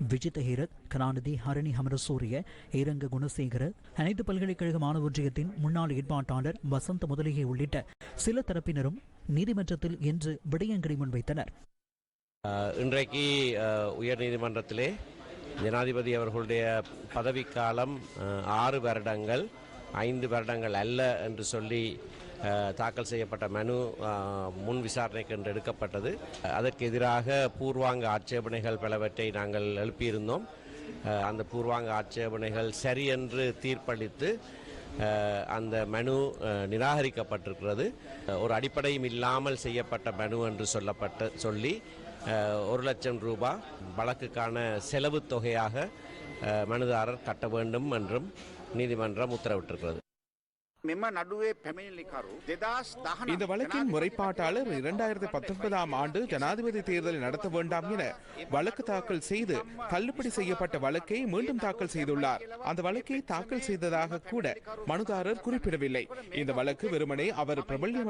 விஜித ஹீரத் கலாநிதி ஹரணி அமரசூரிய ஏரங்க குணசேகர அனைத்து பல்கலைக்கழக மாணவொன்றியத்தின் முன்னாள் ஏற்பாட்டாளர் வசந்த முதலிகை உள்ளிட்ட சில தரப்பினரும் நீதிமன்றத்தில் இன்று விடயங்களை முன்வைத்தனர். இன்றைக்கு உயர் உயர்நீதிமன்றத்திலே ஜனாதிபதி அவர்களுடைய பதவிக்காலம் ஆறு வருடங்கள் ஐந்து வருடங்கள் அல்ல என்று சொல்லி தாக்கல் செய்யப்பட்ட மனு முன் விசாரணைக்கு என்று எடுக்கப்பட்டது. அதற்கு எதிராக பூர்வாங்க ஆட்சேபனைகள் பலவற்றை நாங்கள் எழுப்பியிருந்தோம். அந்த பூர்வாங்க ஆட்சேபனைகள் சரி என்று தீர்ப்பளித்து அந்த மனு நிராகரிக்கப்பட்டிருக்கிறது. ஒரு அடிப்படையும் இல்லாமல் செய்யப்பட்ட மனு என்று சொல்லப்பட்ட சொல்லி ஒரு லட்சம் ரூபாய் வழக்குக்கான செலவு தொகையாக மனுதாரர் கட்ட வேண்டும் என்றும் நீதிமன்றம் உத்தரவிட்டிருக்கிறது. இந்த வழக்கின் முறைப்பாட்டாளர் இரண்டாயிரத்தி பத்தொன்பதாம் ஆண்டு ஜனாதிபதி தேர்தலை நடத்த வேண்டாம் என வழக்கு தாக்கல் செய்து தள்ளுபடி செய்யப்பட்ட வழக்கை மீண்டும் தாக்கல் செய்துள்ளார். அந்த வழக்கை தாக்கல் செய்ததாக கூட மனுதாரர் குறிப்பிடவில்லை. இந்த வழக்கு வெறுமனே அவர் பிரபல்யம்